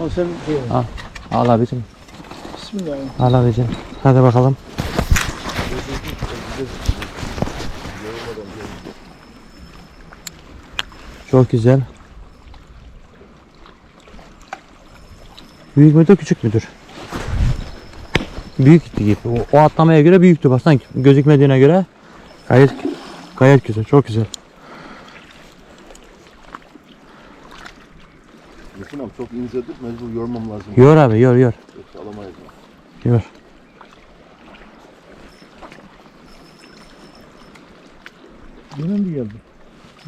Al sen Al. Al abicim. Bismillahirrahmanirrahim. Al abicim. Hadi bakalım. Çok güzel. Büyük müdür küçük müdür? Büyük gibi. O, o atlamaya göre büyüktü basan gözükmediğine göre. Gayet gayet güzel. Çok güzel. Abi çok incedir mecbur yormam lazım. Yor abi yor yor. Yoksa alamayız. Yor. Yemem mi geldi?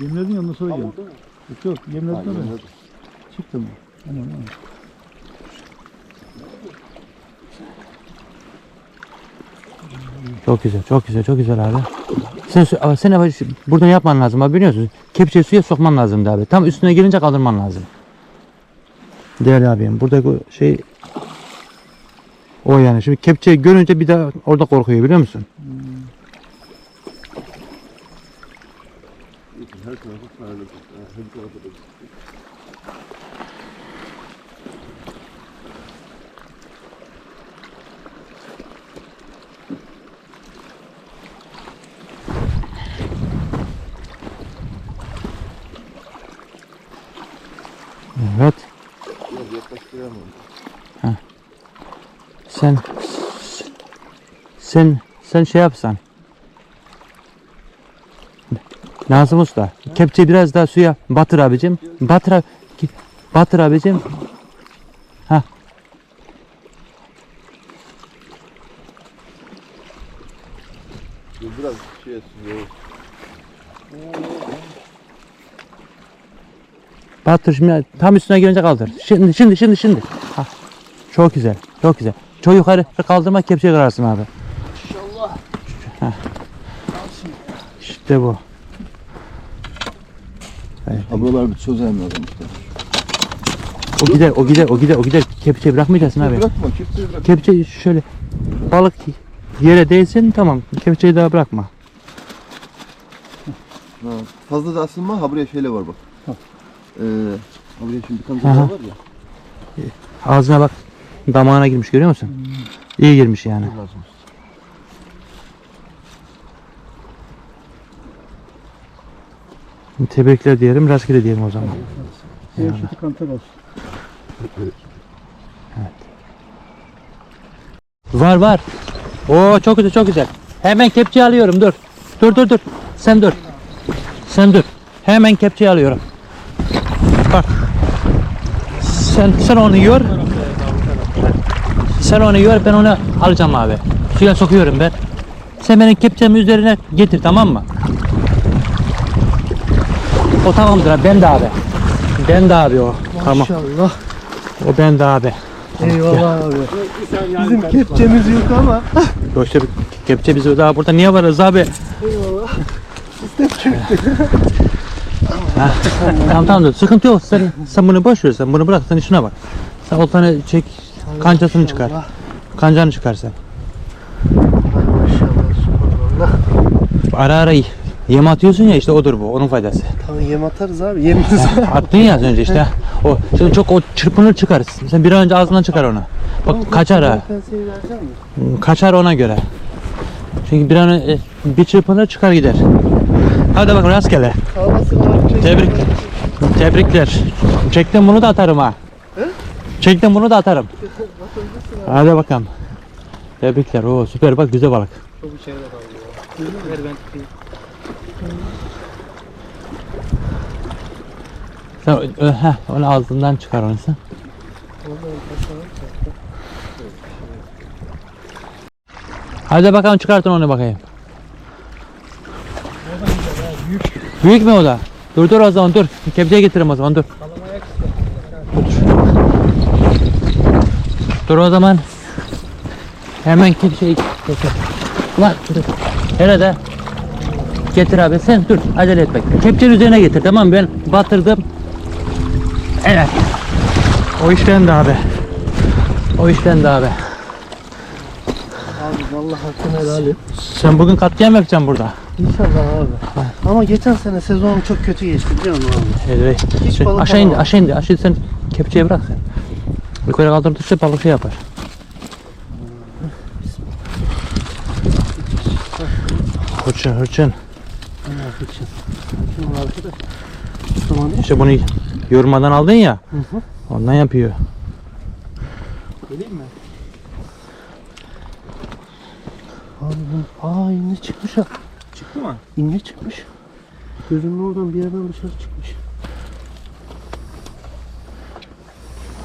Yemledin yanına sonra geldi. Yok yok yemledin Ha, sonra. yemledim. Çıktı mı? Aman aman. Çok güzel, çok güzel, çok güzel abi. Sen, su- ama sen abi buradan yapman lazım abi biliyor musun? Kepçeyi suya sokman lazım abi. Tam üstüne gelince kaldırman lazım. Değerli abim buradaki şey o yani. Şimdi kepçeyi görünce bir daha orada korkuyor biliyor musun? Evet. Sen sen sen şey yapsan. Nazım Usta, kepçeyi biraz daha suya batır abicim. Batır, ab- batır abicim. Dur biraz şey etsin. Yok. Batır şimdi tam üstüne gelince kaldır. Şimdi şimdi şimdi şimdi. Ha. Çok güzel. Çok güzel. Çok yukarı kaldırma kepçeyi kırarsın abi. İnşallah. İşte bu. Evet. Ablalar bir çözeyim lazım işte. O gider, o gider, o gider, o gider. Kepçeyi bırakmayacaksın abi. Bırakma kepçeyi bırak. Kepçeyi şöyle balık yere değsin tamam. Kepçeyi daha bırakma. Ha, fazla da asılma. Ha buraya şeyle var bak. Ee, ha buraya şimdi kanca var ya. Ağzına bak. Damağına girmiş görüyor musun? İyi girmiş yani. Tebrikler diyelim, rastgele diyelim o zaman. Kantar olsun. Var var. Oo çok güzel çok güzel. Hemen kepçeyi alıyorum dur. Dur dur dur. Sen dur. Sen dur. Hemen kepçeyi alıyorum. Bak. Sen sen onu yor. Sen onu yor ben onu alacağım abi. Suya sokuyorum ben. Sen benim kepçemi üzerine getir tamam mı? O tamamdır abi. Ben de abi. Ben de abi o. Tamam. Maşallah. O ben de abi. Eyvallah abi. Bizim kepçemiz yok ama. Yok işte kepçe bizi daha burada niye varız abi? Eyvallah. Biz de çöktük. Tamam tamam dur sıkıntı yok sen sen bunu boş ver sen bunu bırak sen şuna bak. Sen oltanı çek kancasını çıkar. Kancanı çıkar sen. Subhanallah. Ara ara yem atıyorsun ya işte odur bu onun faydası. Tamam yem atarız abi. Yemimiz. Attın ya az önce işte. O şimdi çok o çırpınır çıkar. Sen bir an önce ağzından çıkar onu. Bak kaçar ha. Mi? Kaçar ona göre. Çünkü bir an önce bir çırpınır çıkar gider. Hadi bak rastgele. Var. Tebrik. Tebrikler. Çektim bunu da atarım ha. Çektim bunu da atarım. Hadi bakalım. Tebrikler. Oo süper bak güzel balık. Çok içeride kaldı ya. Ver ben tutayım. Sen ö, ö, heh, onu ağzından çıkar onu sen. Hadi bakalım çıkartın onu bakayım. Büyük mü o da? Dur dur o zaman dur. Kepçeye getireyim o zaman dur. Dur. Dur o zaman. Hemen kepçeyi getir. Lan dur. Nerede? Getir abi sen dur acele etme. Kepçenin üzerine getir tamam mı? Ben batırdım. Evet. O işten de abi. O işten de abi. Abi vallahi hakkını helal et. Sen bugün katliam yapacaksın burada. İnşallah abi. Ama geçen sene sezon çok kötü geçti biliyor musun abi? Evet. Hiç Şey, balık aşağı indi, alamadım. aşağı indi. Aşağı sen kepçeyi bırak sen. Yukarı kaldırdıkça balık şey yapar. Hırçın hırçın. Tamam İşte bunu yormadan aldın ya. Hı hı. Ondan yapıyor. Geleyim mi? Abi bu aa iğne çıkmış ha. Çıktı mı? İğne çıkmış. Gözümün oradan bir yerden dışarı çıkmış.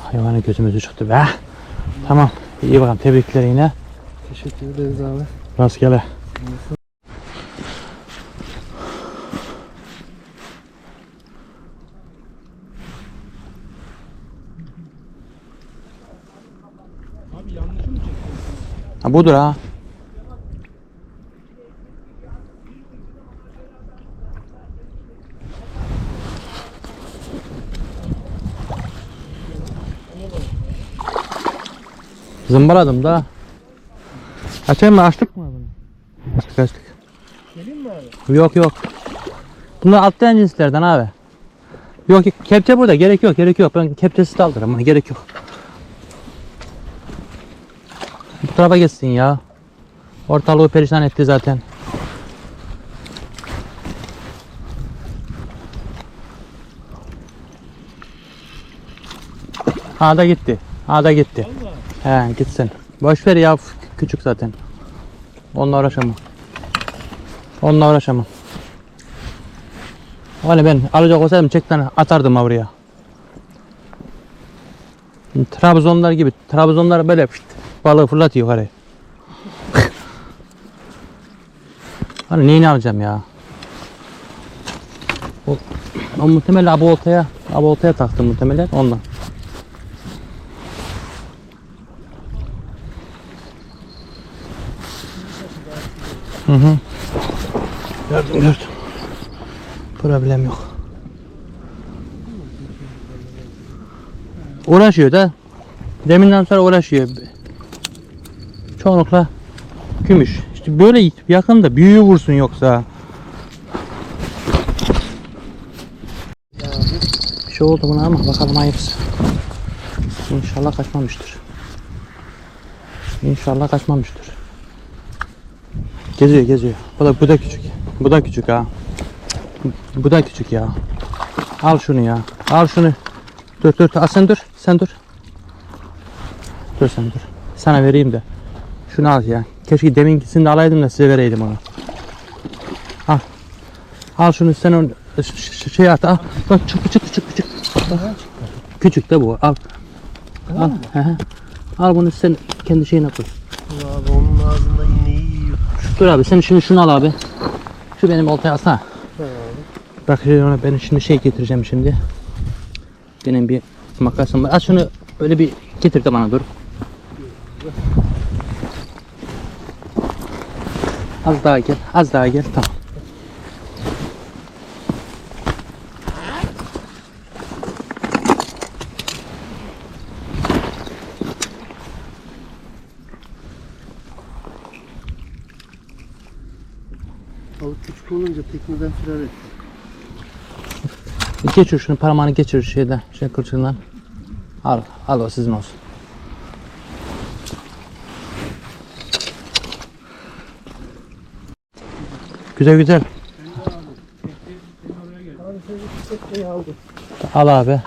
Hayvanın gözümüzü çıktı be. Tamam. İyi bakalım. Tebrikler yine. Teşekkür ederiz abi. Rastgele. Çekti? Ha budur ha. Zımbaladım da. Açayım mı? Açtık mı bunu? Açtık açtık. Geleyim mi abi? Yok yok. Bunlar alttan cinslerden abi. Yok kepçe burada gerek yok gerek yok. Ben kepçesiz de alırım gerek yok. Bu tarafa geçsin ya. Ortalığı perişan etti zaten. Ha da gitti. Ha da gitti. He gitsin. Boş ver ya küçük zaten. Onunla uğraşamam. Onunla uğraşamam. Hani ben alacak olsaydım çekten atardım oraya. Trabzonlar gibi. Trabzonlar böyle fıt, balığı fırlatıyor yukarı. hani neyini alacağım ya? O, o muhtemelen abi oltaya, abi oltaya taktım muhtemelen ondan. Hı hı. Gördüm gördüm. Problem yok. Uğraşıyor da. Deminden sonra uğraşıyor. Çoğunlukla gümüş. İşte böyle yakında büyüğü vursun yoksa. Bir şey oldu buna ama bakalım hayırlısı. İnşallah kaçmamıştır. İnşallah kaçmamıştır. Geziyor geziyor. Bu da bu da küçük. Bu da küçük ha. Bu da küçük ya. Al şunu ya. Al şunu. Dur dur. Al sen dur. Sen dur. Dur sen dur. Sana vereyim de. Şunu al ya. Keşke deminkisini de alaydım da size vereydim onu. Al. Al şunu sen onu şey at. Al. Bak çıktı çıktı çıktı. Bak. Küçük de bu. Al. Al. Al bunu sen kendi şeyine koy. Abi onun ağzında yiyor. Dur abi sen şimdi şunu al abi. Şu benim oltaya alsana. Bak ona ben şimdi şey getireceğim şimdi. Benim bir makasım var. Al şunu böyle bir getir de bana dur. Az daha gel. Az daha gel. Tamam. Küçük olunca tekneden firar etti. Geçir şunu parmağını geçir şeyden. Şey kılçığından. Al. Al o sizin olsun. Güzel güzel. Al abi.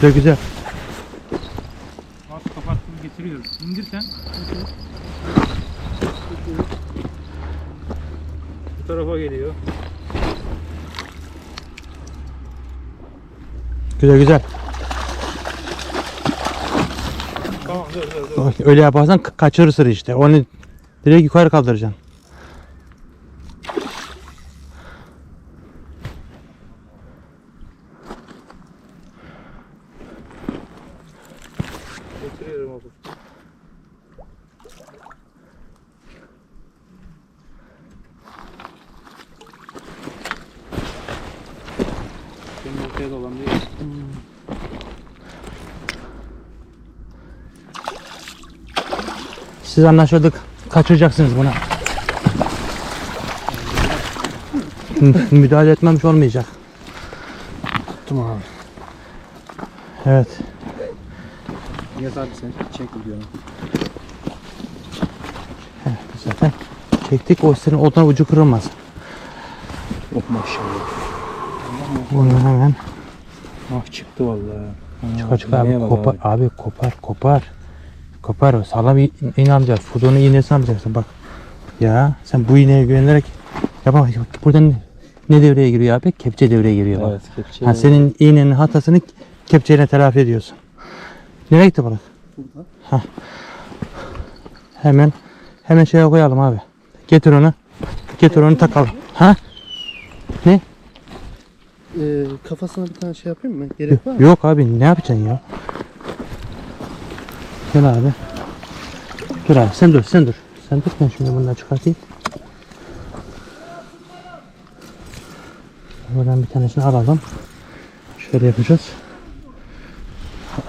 Güzel güzel. Bak kapattım getiriyorum. İndir sen. Bu tarafa geliyor. Güzel güzel. Tamam dur dur dur. Öyle yaparsan ka- kaçırırsın işte. Onu direkt yukarı kaldıracaksın. Siz anlaşıldık. Kaçıracaksınız buna. mü- müdahale etmemiş olmayacak. Tuttum abi. Evet. Yaz abi sen çek videonu. Zaten çektik o senin odan ucu kırılmaz. Oh maşallah. Bunu hemen Ah çıktı vallahi. çıkar çıkar abi kopar abi. kopar kopar. Kopar o sağlam iğne alacağız. Fudonun iğnesini alacaksın bak. Ya sen bu iğneye güvenerek ya bak bak, burada ne, ne devreye giriyor abi? Kepçe devreye giriyor bak. Evet kepçe. Ha, senin iğnenin hatasını kepçeyle telafi ediyorsun. Nereye gitti balık? Ha. Hemen hemen şeye koyalım abi. Getir onu. Getir onu takalım. Ha? Ee, kafasına bir tane şey yapayım mı? Gerek var mı? Yok abi ne yapacaksın ya? Gel abi. Dur abi sen dur sen dur. Sen dur ben şimdi bundan çıkartayım. Buradan bir tanesini alalım. Şöyle yapacağız.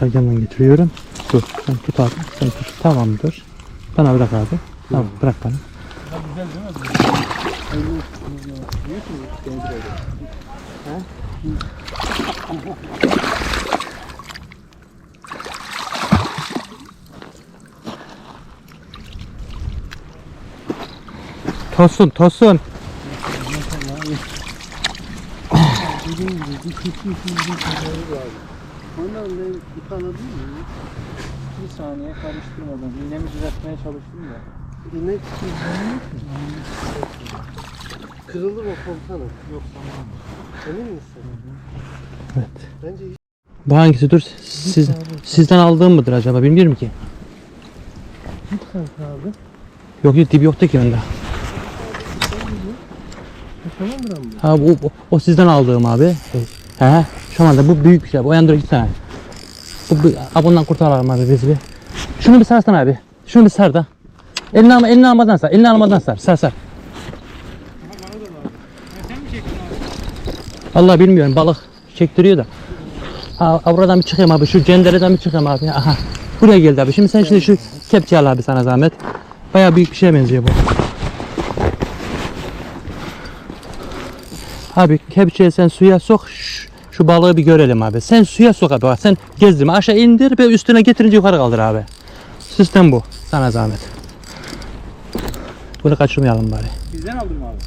Arkamdan getiriyorum. Dur sen tut abi. Sen tut. Tamam dur. Bana bırak abi. Tamam bırak bana. Tosun tosun. Ondan ben ip alabilir miyim? Bir saniye karıştırmadan. İğnemi düzeltmeye çalıştım da. İnek Kırıldı mı komutanım? Yok tamam. Emin misin? Evet. Bence Bu hangisi dur? Siz, sizden aldığım mıdır acaba bilmiyorum ki. kanka abi. Yok yok dip yoktu ki onda. Ha bu, bu- o sizden aldığım abi. He. Şu anda bu büyük bir şey. O yandıra git tane. Bu, bu, ha, bundan kurtaralım abi biz bir. Şunu bir sarsana abi. Şunu bir sar da. Elini, alma, elini almadan sar. Elini almadan sar. Sar sar. Allah bilmiyorum balık çektiriyor da. Ha, buradan bir çıkayım abi. Şu cendereden bir çıkayım abi. Aha. Buraya geldi abi. Şimdi sen şimdi şu kepçeyi al abi sana zahmet. Bayağı büyük bir şeye benziyor bu. Abi kepçeyi sen suya sok. Şu, şu balığı bir görelim abi. Sen suya sok abi. Sen gezdirme. Aşağı indir ve üstüne getirince yukarı kaldır abi. Sistem bu. Sana zahmet. Bunu kaçırmayalım bari. Bizden aldın mı abi?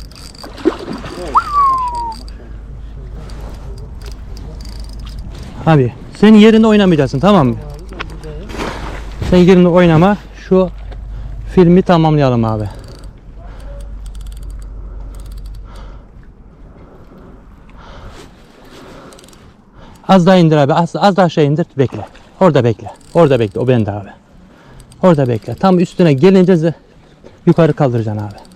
Abi sen yerinde oynamayacaksın tamam mı? Sen yerinde oynama. Şu filmi tamamlayalım abi. Az daha indir abi. Az, az daha aşağı indir. Bekle. Orada bekle. Orada bekle. O bende abi. Orada bekle. Tam üstüne gelince yukarı kaldıracaksın abi.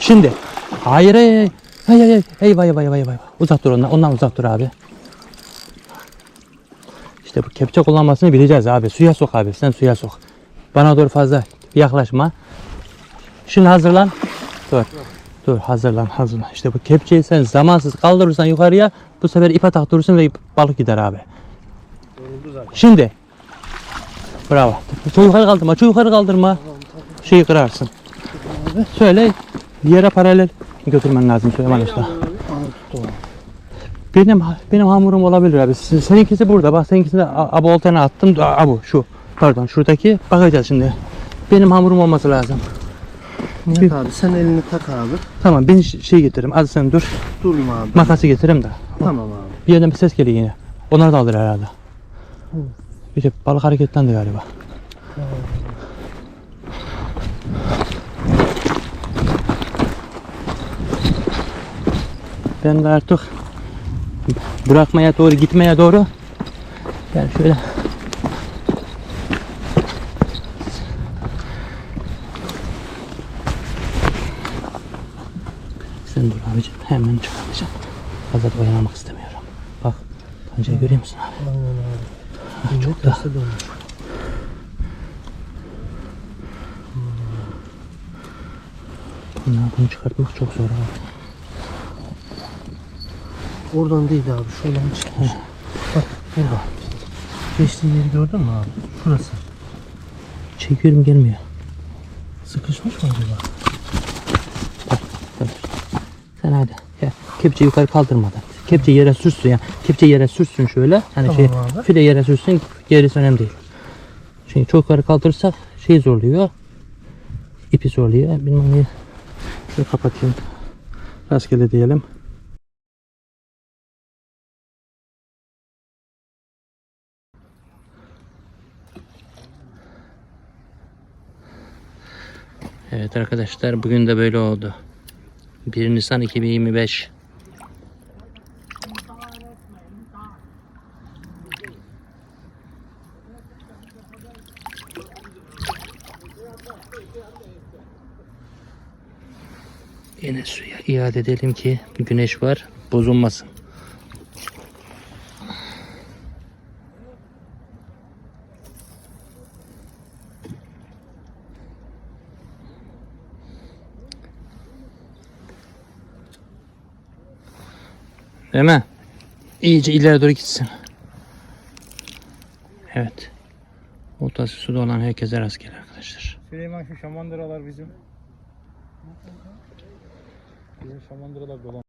Şimdi. Hayır hayır hayır. Hayır hayır. Eyvah eyvah eyvah eyvah. Uzak dur ondan. Ondan uzak dur abi. İşte bu kepçe kullanmasını bileceğiz abi. Suya sok abi. Sen suya sok. Bana doğru fazla yaklaşma. Şimdi hazırlan. Dur. Dur hazırlan hazırlan. İşte bu kepçeyi sen zamansız kaldırırsan yukarıya bu sefer ipe taktırırsın ve balık gider abi. Şimdi. Bravo. Çok yukarı kaldırma. Çok yukarı kaldırma. Şeyi kırarsın. Şöyle yere paralel götürmen lazım Süleyman Usta. Benim benim hamurum olabilir abi. Sen- Seninkisi burada. Bak seninkisi de a- abi oltana attım. A- a bu şu. Pardon şuradaki. Bakacağız şimdi. Benim hamurum olması lazım. Yok abi sen elini tak abi. Tamam ben şey getiririm. Az sen dur. Durma abi. Makası getiririm de. Tamam abi. Bir yerden bir ses geliyor yine. Onlar da alır herhalde. Bir de balık hareketlendi galiba. Ben de artık bırakmaya doğru gitmeye doğru. Yani şöyle. Sen dur abicim hemen çıkartacağım. Fazla da oynamak istemiyorum. Bak pancarı görüyor musun abi? Çok terse dönmüş. Bunlar bunu çıkartmak çok zor abi. Oradan değil abi. Şuradan çıkmış. Bak burada. Geçtiği yeri gördün mü abi? Şurası. Çekiyorum gelmiyor. Sıkışmış mı acaba? Sen hadi. Ya, kepçe yukarı kaldırmadan. Kepçe yere sürsün ya. Kepçe yere sürsün şöyle. Hani Tamam şey abi. file yere sürsün. Gerisi önemli değil. Şimdi çok yukarı kaldırırsak şey zorluyor. İpi zorluyor. Bilmem ne. Şunu kapatayım. Rastgele diyelim. Evet arkadaşlar bugün de böyle oldu. 1 Nisan 2025. Yine suya iade edelim ki güneş var bozulmasın. Değil mi? İyice ileri doğru gitsin. Evet. Oltası suda olan herkese rastgele arkadaşlar. Süleyman şu şamandıralar bizim. Bizim şamandıralar dolan.